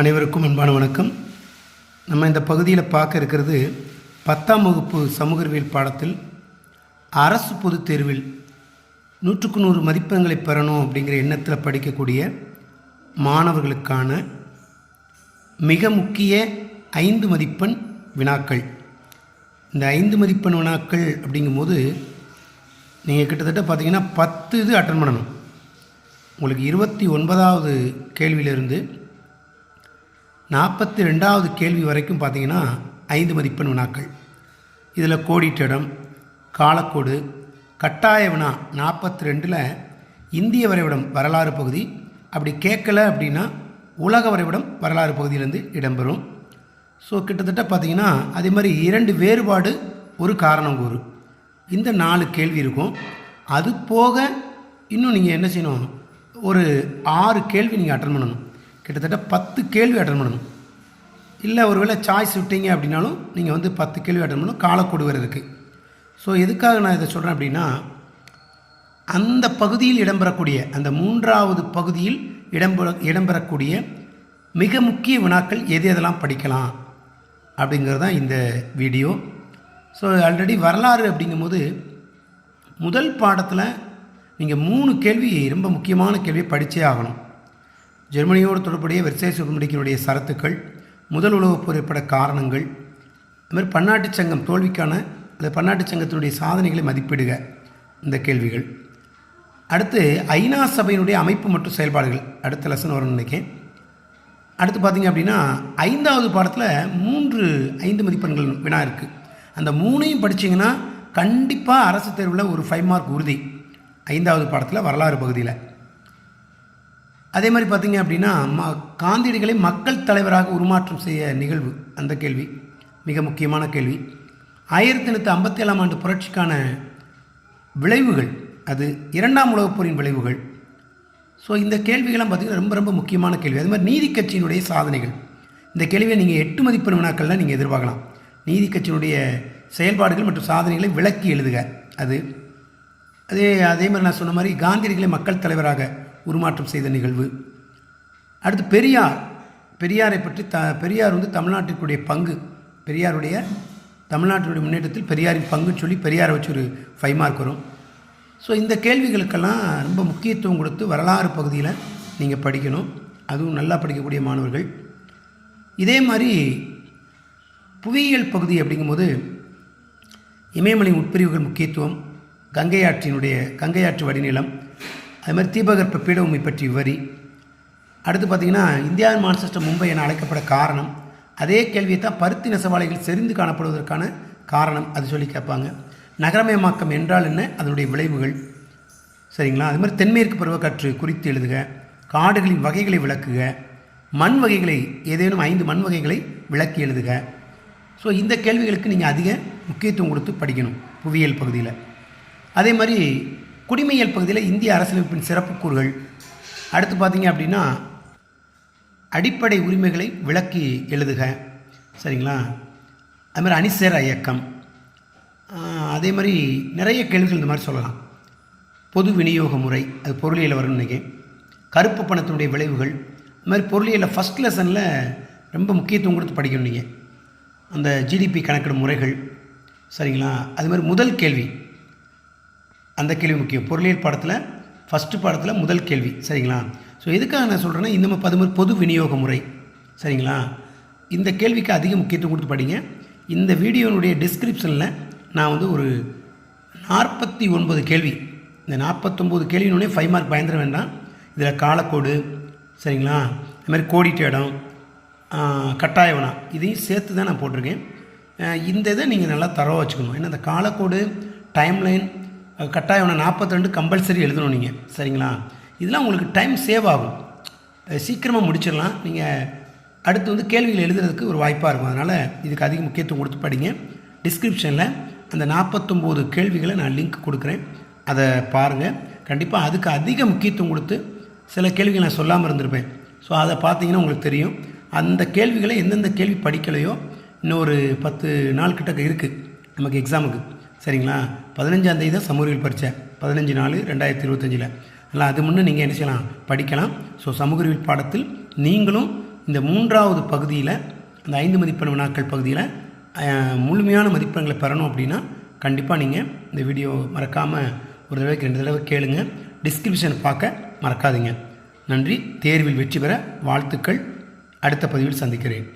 அனைவருக்கும் அன்பான வணக்கம். நம்ம இந்த பகுதியில் பார்க்க இருக்கிறது பத்தாம் வகுப்பு சமூக அறிவியல் பாடத்தில் அரசு பொதுத் தேர்வில் நூற்றுக்கு நூறு மதிப்பெண்களை பெறணும் அப்படிங்கிற எண்ணத்தில் படிக்கக்கூடிய மாணவர்களுக்கான மிக முக்கிய ஐந்து மதிப்பெண் வினாக்கள். இந்த ஐந்து மதிப்பெண் வினாக்கள் அப்படிங்கும்போது நீங்கள் கிட்டத்தட்ட பார்த்தீங்கன்னா பத்து இது அட்டன் பண்ணணும். உங்களுக்கு இருபத்தி ஒன்பதாவது கேள்வியிலிருந்து நாற்பத்தி ரெண்டாவது கேள்வி வரைக்கும் பார்த்தீங்கன்னா ஐந்து மதிப்பெண் வினாக்கள். இதில் கோடிட்டிடம் காலக்கோடு கட்டாய வினா நாற்பத்தி ரெண்டில் இந்திய வரைபடம் வரலாறு பகுதி அப்படி கேட்கல அப்படின்னா உலக வரைபடம் வரலாறு பகுதியிலேருந்து இடம்பெறும். ஸோ கிட்டத்தட்ட பார்த்தீங்கன்னா அதே மாதிரி இரண்டு வேறுபாடு ஒரு காரணம் கூறு. இந்த நாலு கேள்வி இருக்கும். அது போக இன்னும் நீங்கள் என்ன செய்யணும்? ஒரு ஆறு கேள்வி நீங்கள் அட்டன் பண்ணணும். கிட்டத்தட்ட பத்து கேள்வி அட்டன் பண்ணணும். இல்லை ஒருவேளை சாய்ஸ் விட்டீங்க அப்படின்னாலும் நீங்கள் வந்து பத்து கேள்வி அட்டன் பண்ணணும் காலக்கோடு வேறு இருக்குது ஸோ எதுக்காக நான் இதை சொல்கிறேன் அப்படின்னா அந்த பகுதியில் இடம்பெறக்கூடிய அந்த மூன்றாவது பகுதியில் இடம்பெற இடம்பெறக்கூடிய மிக முக்கிய வினாக்கள் எது எதெல்லாம் படிக்கலாம் அப்படிங்கிறது தான் இந்த வீடியோ. ஸோ ஆல்ரெடி வரலாறு அப்படிங்கும்போது முதல் பாடத்தில் நீங்கள் மூணு கேள்வி ரொம்ப முக்கியமான கேள்வியை படித்தே ஆகணும். ஜெர்மனியோடு தொடர்புடைய வெர்சை உடன்படிக்கையினுடைய சரத்துக்கள் முதல் உலகப் போர் ஏற்பட காரணங்கள் அதுமாதிரி பன்னாட்டுச் சங்கம் தோல்விக்கான அந்த பன்னாட்டுச் சங்கத்தினுடைய சாதனைகளை மதிப்பிடுக இந்த கேள்விகள். அடுத்து ஐநா சபையினுடைய அமைப்பு மற்றும் செயல்பாடுகள். அடுத்த லெசன் வரும்னு நினைக்கிறேன். அடுத்து பார்த்தீங்க அப்படின்னா ஐந்தாவது பாடத்தில் மூன்று ஐந்து மதிப்பெண்கள் வினா இருக்குது அந்த மூணையும் படிச்சீங்கன்னா கண்டிப்பாக அரசு தேர்வில் ஒரு ஃபைவ் மார்க் உறுதி. ஐந்தாவது பாடத்தில் வரலாறு பகுதியில். அதே மாதிரி பார்த்தீங்க அப்படின்னா ம காந்தியடிகளை மக்கள் தலைவராக உருமாற்றம் செய்ய நிகழ்வு அந்த கேள்வி மிக முக்கியமான கேள்வி. ஆயிரத்தி எண்ணூற்றி ஐம்பத்தி ஏழாம் ஆண்டு புரட்சிக்கான விளைவுகள் அது இரண்டாம் உலகப் போரின் விளைவுகள். ஸோ இந்த கேள்விகள்லாம் பார்த்திங்கன்னா ரொம்ப ரொம்ப முக்கியமான கேள்வி. அது மாதிரி நீதி கட்சியினுடைய சாதனைகள். இந்த கேள்வியை நீங்கள் எட்டு மதிப்பெண் வினாக்கள்லாம் நீங்கள் எதிர்பார்க்கலாம். நீதி கட்சியினுடைய செயல்பாடுகள் மற்றும் சாதனைகளை விளக்கி எழுதுக. அது அதே அதே மாதிரி நான் சொன்ன மாதிரி காந்தியடிகளை மக்கள் தலைவராக உருமாற்றம் செய்த நிகழ்வு. அடுத்து பெரியார். பெரியாரை பற்றி த பெரியார் வந்து தமிழ்நாட்டிற்குடைய பங்கு. பெரியாருடைய தமிழ்நாட்டினுடைய முன்னேற்றத்தில் பெரியாரின் பங்குன்னு சொல்லி பெரியாரை வச்சு ஒரு ஃபைவ் மார்க் வரும். ஸோ இந்த கேள்விகளுக்கெல்லாம் ரொம்ப முக்கியத்துவம் கொடுத்து வரலாறு பகுதியில் நீங்கள் படிக்கணும். அதுவும் நல்லா படிக்கக்கூடிய மாணவர்கள். இதே மாதிரி புவியியல் பகுதி அப்படிங்கும்போது இமயமலை உட்பிரிவுகள் முக்கியத்துவம் கங்கை ஆற்றினுடைய கங்கை ஆற்று வடிநிலம் அது மாதிரி தீபகற்ப பீடபூமி பற்றி விவரி. அடுத்து பார்த்திங்கன்னா இந்தியாவின் மான்செஸ்டர் மும்பை என அழைக்கப்பட காரணம். அதே கேள்வியை தான் பருத்தி நெசவாளிகள் செறிந்து காணப்படுவதற்கான காரணம் அது சொல்லி கேட்பாங்க. நகரமயமாக்கம் என்றால் என்ன? அதனுடைய விளைவுகள். சரிங்களா? அது மாதிரி தென்மேற்கு பருவக்காற்று குறித்து எழுதுக. காடுகளின் வகைகளை விளக்குக. மண் வகைகளை ஏதேனும் ஐந்து மண் வகைகளை விளக்கி எழுதுக. ஸோ இந்த கேள்விகளுக்கு நீங்கள் அதிக முக்கியத்துவம் கொடுத்து படிக்கணும். புவியியல் பகுதியில். அதே மாதிரி குடிமையல் பகுதியில் இந்திய அரசியலமைப்பின் சிறப்புக்கூறுகள் அடுத்து பார்த்தீங்க அப்படின்னா அடிப்படை உரிமைகளை விளக்கி எழுதுக. சரிங்களா? அதுமாதிரி அணிசேரா அணிசேர இயக்கம். அதே மாதிரி நிறைய கேள்விகள் இந்த மாதிரி சொல்லலாம். பொது விநியோக முறை அது பொருளியல் வரும்னு நினைக்கிறேன். கருப்பு பணத்தினுடைய விளைவுகள். அது மாதிரி பொருளியலில் ஃபஸ்ட் லெசனில் ரொம்ப முக்கியத்துவம் கொடுத்து படிக்கணும் நீங்கள் அந்த ஜிடிபி கணக்கிடும் முறைகள். சரிங்களா? அது மாதிரி முதல் கேள்வி. அந்த கேள்வி முக்கியம். பொருளியல் பாடத்தில் ஃபஸ்ட்டு பாடத்தில் முதல் கேள்வி சரிங்களா? ஸோ எதுக்காக நான் சொல்கிறேன்னா இந்த மாதிரி அது பொது விநியோக முறை சரிங்களா? இந்த கேள்விக்கு அதிக முக்கியத்துவம் கொடுத்து படிங்க. இந்த வீடியோனுடைய டிஸ்கிரிப்ஷனில் நான் வந்து ஒரு நாற்பத்தி ஒன்பது கேள்வி இந்த நாற்பத்தொம்போது கேள்வினுடைய ஃபைவ் மார்க் பயந்துட வேண்டாம். இதில் காலக்கோடு சரிங்களா? அது மாதிரி கோடிட்டு இடம் கட்டாயவனா இதையும் சேர்த்து தான் நான் போட்டிருக்கேன். இந்த இதை நீங்கள் நல்லா தரவாக வச்சுக்கணும். ஏன்னா இந்த காலக்கோடு டைம்லைன் கட்டாயம் ஒன்று நாற்பத்தி ரெண்டு கம்பல்சரி எழுதணும் நீங்கள் சரிங்களா? இதெல்லாம் உங்களுக்கு டைம் சேவ் ஆகும். சீக்கிரமாக முடிச்சிடலாம். நீங்கள் அடுத்து வந்து கேள்விகள் எழுதுறதுக்கு ஒரு வாய்ப்பாக இருக்கும். அதனால் இதுக்கு அதிக முக்கியத்துவம் கொடுத்து படிங்க. டிஸ்கிரிப்ஷனில் அந்த நாற்பத்தொம்போது கேள்விகளை நான் லிங்க் கொடுக்குறேன். அதை பாருங்கள் கண்டிப்பாக அதுக்கு அதிக முக்கியத்துவம் கொடுத்து சில கேள்விகள் நான் சொல்லாமல் இருந்திருப்பேன். ஸோ அதை பார்த்தீங்கன்னா உங்களுக்கு தெரியும். அந்த கேள்விகளை எந்தெந்த கேள்வி படிக்கலையோ இன்னொரு பத்து நாள் கிட்ட இருக்குது நமக்கு எக்ஸாமுக்கு சரிங்களா? பதினஞ்சாந்தேதி தான் சமூகவியல் பரீட்சை. பதினஞ்சு நாலு ரெண்டாயிரத்தி இருபத்தஞ்சில். அதனால் அது முன்னே நீங்கள் என்ன செய்யலாம்? படிக்கலாம். ஸோ சமூக பாடத்தில் நீங்களும் இந்த மூன்றாவது பகுதியில் இந்த ஐந்து மதிப்பெண் வினாக்கள் பகுதியில் முழுமையான மதிப்பெண்களை பெறணும் அப்படின்னா கண்டிப்பாக நீங்கள் இந்த வீடியோ மறக்காமல் ஒரு தடவைக்கு ரெண்டு தடவை கேளுங்க. டிஸ்கிரிப்ஷனை பார்க்க மறக்காதீங்க. நன்றி. தேர்வில் வெற்றி பெற வாழ்த்துக்கள். அடுத்த பதிவில் சந்திக்கிறேன்.